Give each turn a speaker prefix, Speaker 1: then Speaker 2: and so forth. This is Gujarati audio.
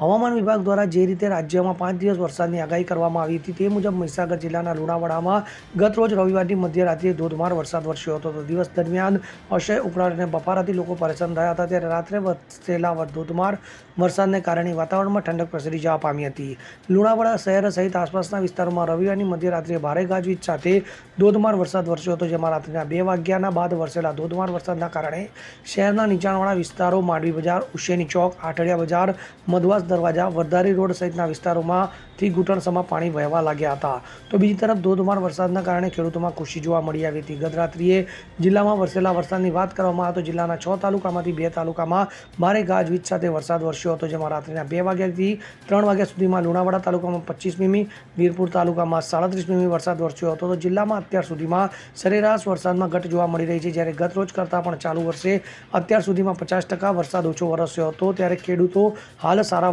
Speaker 1: હવામાન વિભાગ દ્વારા જે રીતે રાજ્યમાં પાંચ દિવસ વરસાદની આગાહી કરવામાં આવી હતી તે મુજબ મહીસાગર જિલ્લાના લુણાવાડામાં ગત રોજ રવિવારની મધ્યરાત્રિએ ધોધમાર વરસાદ વરસ્યો હતો. તો દિવસ દરમિયાન અશય ઉકળાટ અને બફારાથી લોકો પરેશાન રહ્યા હતા. ત્યારે રાત્રે વરસેલા ધોધમાર વરસાદને કારણે વાતાવરણમાં ઠંડક પ્રસરી જવા પામી હતી. લુણાવાડા શહેર સહિત આસપાસના વિસ્તારોમાં રવિવારની મધ્યરાત્રિએ ભારે ગાજવીજ સાથે ધોધમાર વરસાદ વરસ્યો હતો. જેમાં રાત્રિના બે વાગ્યાના બાદ વરસેલા ધોધમાર વરસાદના કારણે શહેરના નીચાણવાળા વિસ્તારો માંડવી બજાર, ઉશેની ચોક આઠડિયા બજાર, મધવાસ દરવાજા વરદારી રોડ સહિતના વિસ્તારોમાંથી ઘૂંટણસમાં પાણી વહેવા લાગ્યા હતા. તો બીજી તરફ ધોધમાર વરસાદના કારણે ખેડૂતોમાં ખુશી જોવા મળી આવી હતી. ગત રાત્રિએ જિલ્લામાં વરસેલા વરસાદની વાત કરવામાં આવે તો જિલ્લાના છ તાલુકામાંથી બે તાલુકામાં ભારે ગાજવીજ સાથે વરસાદ વરસ્યો હતો, જેમાં રાત્રિના બે વાગ્યાથી ત્રણ વાગ્યા સુધીમાં લુણાવાડા તાલુકામાં પચીસ મીમી, વીરપુર તાલુકામાં સાડત્રીસ મીમી વરસાદ વરસ્યો હતો. તો જિલ્લામાં અત્યાર સુધીમાં સરેરાશ વરસાદમાં ઘટ જોવા મળી રહી છે. જ્યારે ગત રોજ કરતાં પણ ચાલુ વર્ષે અત્યાર સુધીમાં પચાસ ટકા વરસાદ ઓછો વરસ્યો હતો. ત્યારે ખેડૂતો હાલ સારા